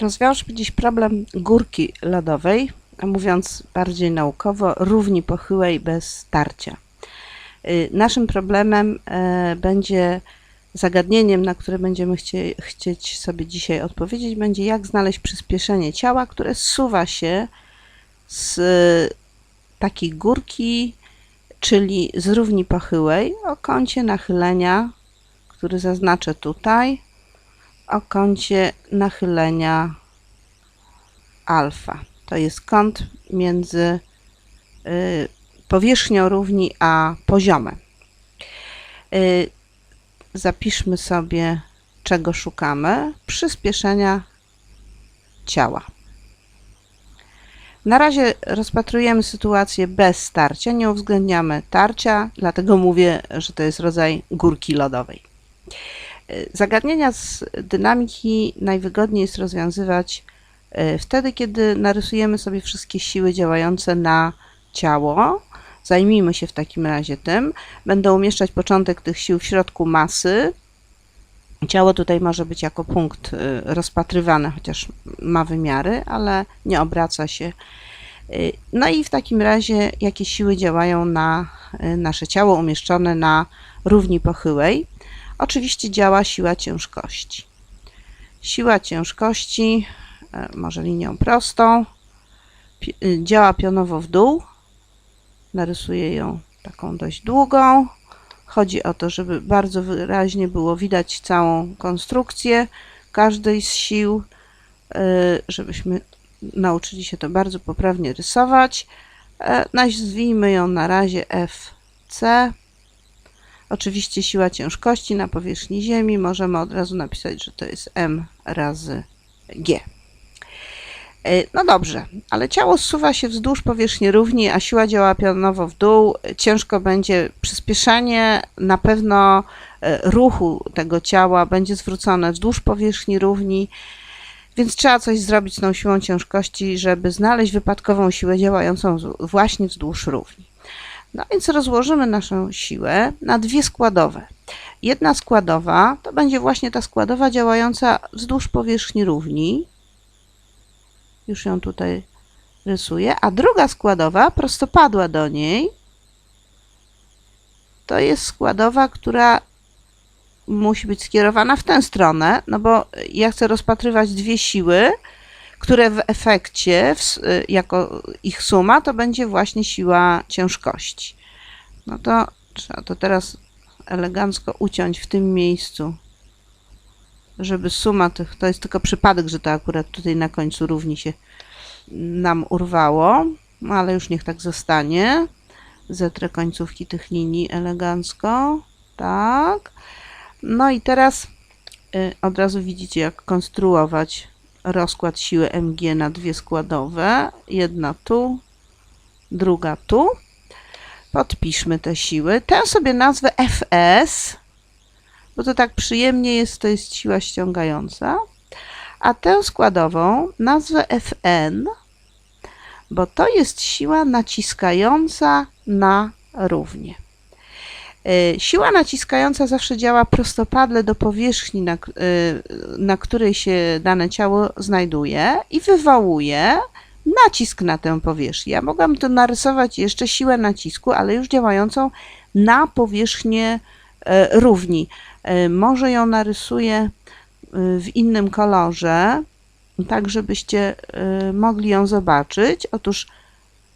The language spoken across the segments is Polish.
Rozwiążmy dziś problem górki lodowej, a mówiąc bardziej naukowo, równi pochyłej bez starcia. Y, Naszym problemem e, będzie zagadnieniem, na które będziemy chcie, chcieć sobie dzisiaj odpowiedzieć, będzie jak znaleźć przyspieszenie ciała, które zsuwa się z takiej górki, czyli z równi pochyłej o kącie nachylenia, który zaznaczę tutaj, o kącie nachylenia alfa. To jest kąt między y, powierzchnią równi a poziomem. Y, Zapiszmy sobie, czego szukamy. Przyspieszenia ciała. Na razie rozpatrujemy sytuację bez starcia, nie uwzględniamy tarcia, dlatego mówię, że to jest rodzaj górki lodowej. Y, Zagadnienia z dynamiki najwygodniej jest rozwiązywać y, wtedy, kiedy narysujemy sobie wszystkie siły działające na ciało. Zajmijmy się w takim razie tym. Będę umieszczać początek tych sił w środku masy. Ciało tutaj może być jako punkt y, rozpatrywane, chociaż ma wymiary, ale nie obraca się. No i w takim razie, jakie siły działają na nasze ciało umieszczone na równi pochyłej? Oczywiście działa siła ciężkości. Siła ciężkości, e, może linią prostą, y, działa pionowo w dół. Narysuję ją taką dość długą. Chodzi o to, żeby bardzo wyraźnie było widać całą konstrukcję każdej z sił, y, żebyśmy nauczyli się to bardzo poprawnie rysować. E, Nazwijmy ją na razie FC. Oczywiście siła ciężkości na powierzchni Ziemi. Możemy od razu napisać, że to jest M razy G. E, No dobrze, ale ciało zsuwa się wzdłuż powierzchni równi, a siła działa pionowo w dół. Ciężko będzie przyspieszenie, na pewno e, ruchu tego ciała będzie zwrócone wzdłuż powierzchni równi, więc trzeba coś zrobić z tą siłą ciężkości, żeby znaleźć wypadkową siłę działającą właśnie wzdłuż równi. No więc rozłożymy naszą siłę na dwie składowe. Jedna składowa to będzie właśnie ta składowa działająca wzdłuż powierzchni równi. Już ją tutaj rysuję. A druga składowa, prostopadła do niej, to jest składowa, która musi być skierowana w tę stronę, no bo ja chcę rozpatrywać dwie siły, które w efekcie, y, jako ich suma, to będzie właśnie siła ciężkości. No to trzeba to teraz elegancko uciąć w tym miejscu, żeby suma tych, to jest tylko przypadek, że to akurat tutaj na końcu równi się nam urwało, no ale już niech tak zostanie. Zetrę końcówki tych linii elegancko, tak. No i teraz y, od razu widzicie, jak konstruować rozkład siły mg na dwie składowe. Jedna tu, druga tu. Podpiszmy te siły. Tę sobie nazwę Fs, bo to tak przyjemnie jest, to jest siła ściągająca. A tę składową nazwę Fn, bo to jest siła naciskająca na równie. Y, Siła naciskająca zawsze działa prostopadle do powierzchni, na, y, na której się dane ciało znajduje i wywołuje nacisk na tę powierzchnię. Ja mogłam tu narysować jeszcze siłę nacisku, ale już działającą na powierzchnię e, równi. Może ją narysuję w innym kolorze, tak żebyście mogli ją zobaczyć. Otóż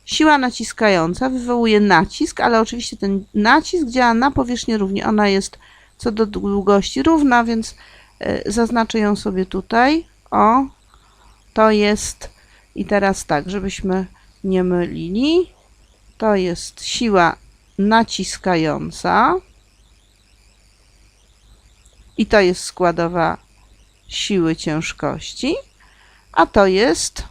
Siła naciskająca wywołuje nacisk, ale oczywiście ten nacisk działa na powierzchnię równi. Ona jest co do długości równa, więc e, zaznaczę ją sobie tutaj. O, to jest i teraz tak, żebyśmy nie mylili. To jest siła naciskająca i to jest składowa siły ciężkości, a to jest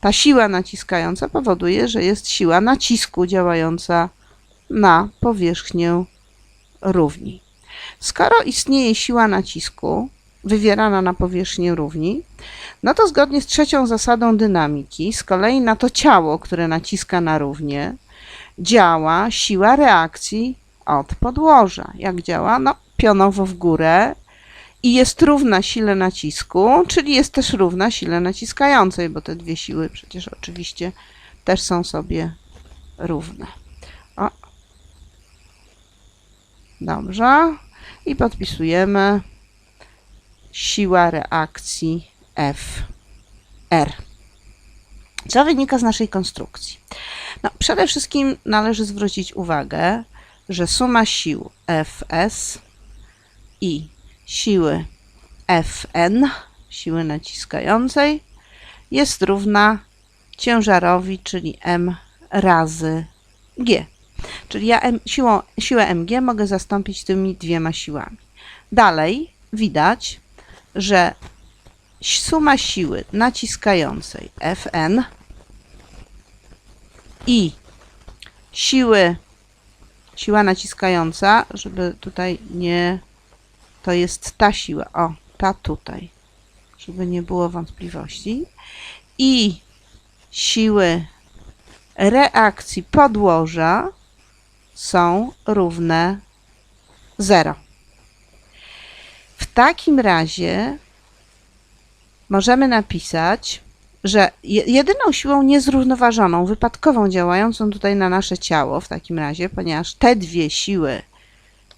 ta siła naciskająca powoduje, że jest siła nacisku działająca na powierzchnię równi. Skoro istnieje siła nacisku wywierana na powierzchnię równi, no to zgodnie z trzecią zasadą dynamiki, z kolei na to ciało, które naciska na równię, działa siła reakcji od podłoża. Jak działa? No, pionowo w górę i jest równa sile nacisku, czyli jest też równa sile naciskającej, bo te dwie siły przecież oczywiście też są sobie równe. O. Dobrze. I podpisujemy siła reakcji FR. Co wynika z naszej konstrukcji? No, przede wszystkim należy zwrócić uwagę, że suma sił Fs i siły Fn, siły naciskającej, jest równa ciężarowi, czyli m razy g. Czyli ja m, siłą, siłę mg mogę zastąpić tymi dwiema siłami. Dalej widać, że suma siły naciskającej Fn i siły, siła naciskająca, żeby tutaj nie, to jest ta siła, o, ta tutaj, żeby nie było wątpliwości, i siły reakcji podłoża są równe 0. W takim razie możemy napisać, że je- jedyną siłą niezrównoważoną, wypadkową działającą tutaj na nasze ciało w takim razie, ponieważ te dwie siły,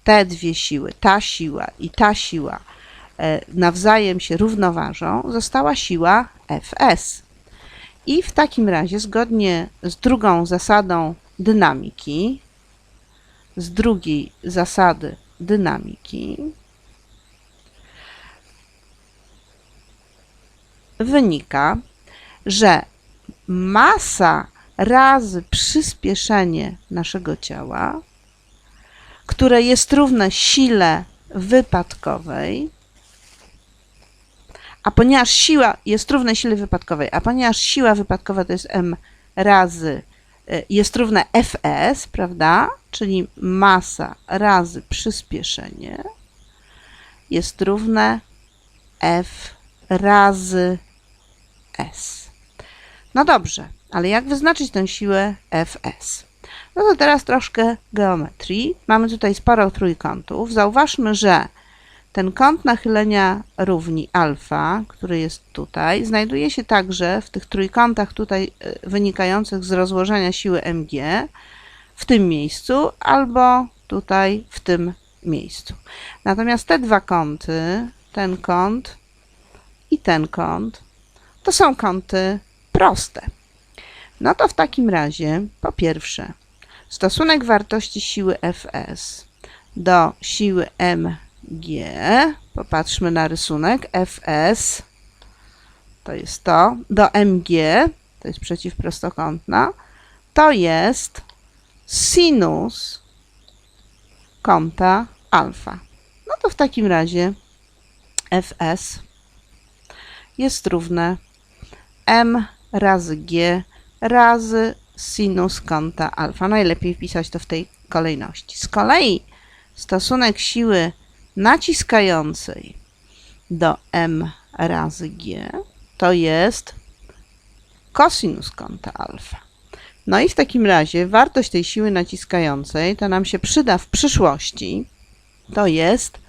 te dwie siły, ta siła i ta siła e, nawzajem się równoważą, została siła Fs. I w takim razie, zgodnie z drugą zasadą dynamiki, z drugiej zasady dynamiki, wynika, że masa razy przyspieszenie naszego ciała, które jest równe sile wypadkowej, a ponieważ siła jest równa sile wypadkowej, a ponieważ siła wypadkowa to jest m razy y, jest równa Fs, prawda? Czyli masa razy przyspieszenie jest równe F razy S. No dobrze, ale jak wyznaczyć tę siłę Fs? No to teraz troszkę geometrii. Mamy tutaj sporo trójkątów. Zauważmy, że ten kąt nachylenia równi alfa, który jest tutaj, znajduje się także w tych trójkątach tutaj y, wynikających z rozłożenia siły mg w tym miejscu albo tutaj w tym miejscu. Natomiast te dwa kąty, ten kąt i ten kąt, to są kąty proste. No to w takim razie, po pierwsze, stosunek wartości siły Fs do siły mg, popatrzmy na rysunek, Fs to jest to, do mg, to jest przeciwprostokątna, to jest sinus kąta alfa. No to w takim razie Fs jest równe m razy g razy sinus kąta alfa. Najlepiej wpisać to w tej kolejności. Z kolei stosunek siły naciskającej do m razy g to jest kosinus kąta alfa. No i w takim razie wartość tej siły naciskającej, to nam się przyda w przyszłości, to jest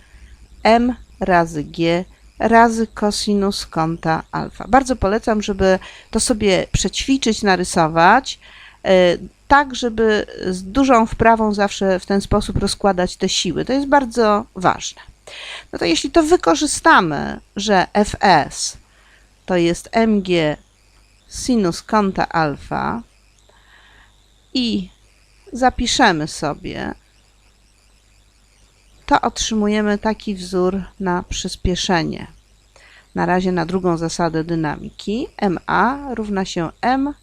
m razy g razy kosinus kąta alfa. Bardzo polecam, żeby to sobie przećwiczyć, narysować, e, tak, żeby z dużą wprawą zawsze w ten sposób rozkładać te siły. To jest bardzo ważne. No to jeśli to wykorzystamy, że Fs to jest mg sinus kąta alfa i zapiszemy sobie, to otrzymujemy taki wzór na przyspieszenie. Na razie na drugą zasadę dynamiki. ma równa się m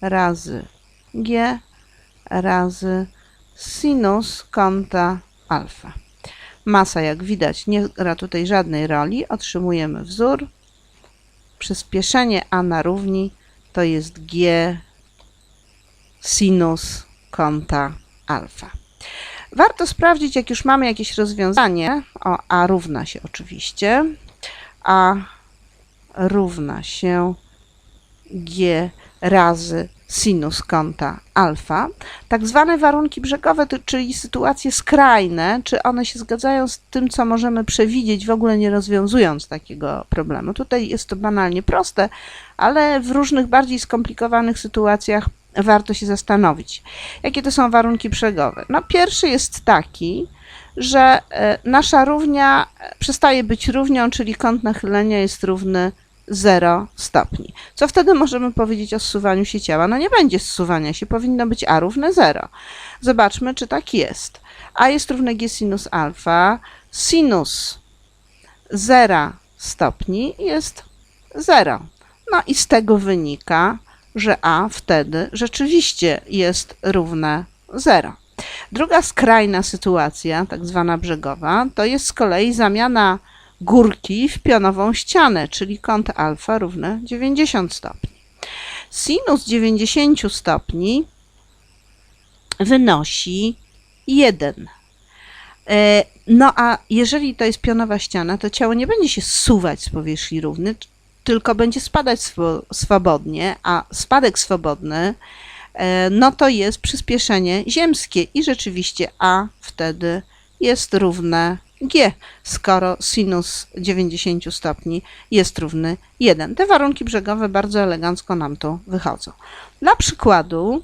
razy g razy sinus kąta alfa. Masa, jak widać, nie gra tutaj żadnej roli. Otrzymujemy wzór. Przyspieszenie a na równi to jest g sinus kąta alfa. Warto sprawdzić, jak już mamy jakieś rozwiązanie, o a równa się oczywiście, a równa się g razy sinus kąta alfa. Tak zwane warunki brzegowe, czyli sytuacje skrajne, czy one się zgadzają z tym, co możemy przewidzieć, w ogóle nie rozwiązując takiego problemu. Tutaj jest to banalnie proste, ale w różnych bardziej skomplikowanych sytuacjach warto się zastanowić. Jakie to są warunki brzegowe? No, pierwszy jest taki, że e, nasza równia e, przestaje być równią, czyli kąt nachylenia jest równy 0 stopni. Co wtedy możemy powiedzieć o zsuwaniu się ciała? No nie będzie zsuwania się, powinno być a równe 0. Zobaczmy, czy tak jest. a jest równe g sinus alfa. Sinus 0 stopni jest 0. No i z tego wynika, że a wtedy rzeczywiście jest równe 0. Druga skrajna sytuacja, tak zwana brzegowa, to jest z kolei zamiana górki w pionową ścianę, czyli kąt alfa równy 90 stopni. Sinus 90 stopni wynosi 1. E, No a jeżeli to jest pionowa ściana, to ciało nie będzie się zsuwać z powierzchni równy, tylko będzie spadać swo- swobodnie, a spadek swobodny e, no to jest przyspieszenie ziemskie i rzeczywiście a wtedy jest równe g, skoro sinus 90 stopni jest równy 1. Te warunki brzegowe bardzo elegancko nam tu wychodzą. Dla przykładu,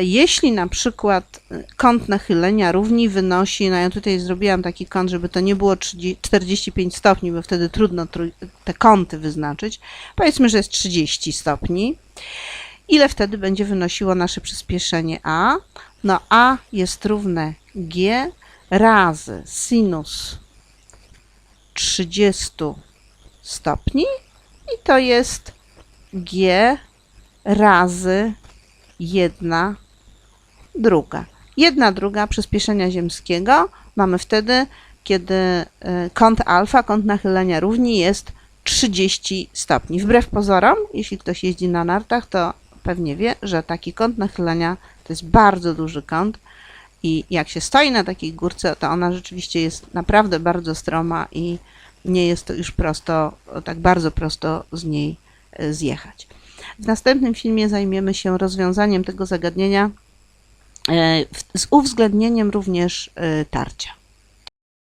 jeśli na przykład e, kąt nachylenia równi wynosi, no ja tutaj zrobiłam taki kąt, żeby to nie było 30 45 stopni, bo wtedy trudno te kąty wyznaczyć. Powiedzmy, że jest 30 stopni. Ile wtedy będzie wynosiło nasze przyspieszenie a? No a jest równe g razy sinus 30 stopni i to jest g razy 1 druga. Jedna druga przyspieszenia ziemskiego mamy wtedy, kiedy y, kąt alfa, kąt nachylenia równi jest 30 stopni. Wbrew pozorom, jeśli ktoś jeździ na nartach, to pewnie wie, że taki kąt nachylenia to jest bardzo duży kąt i jak się stoi na takiej górce, to ona rzeczywiście jest naprawdę bardzo stroma i nie jest to już prosto, tak bardzo prosto z niej y, zjechać. W następnym filmie zajmiemy się rozwiązaniem tego zagadnienia z uwzględnieniem również e, tarcia.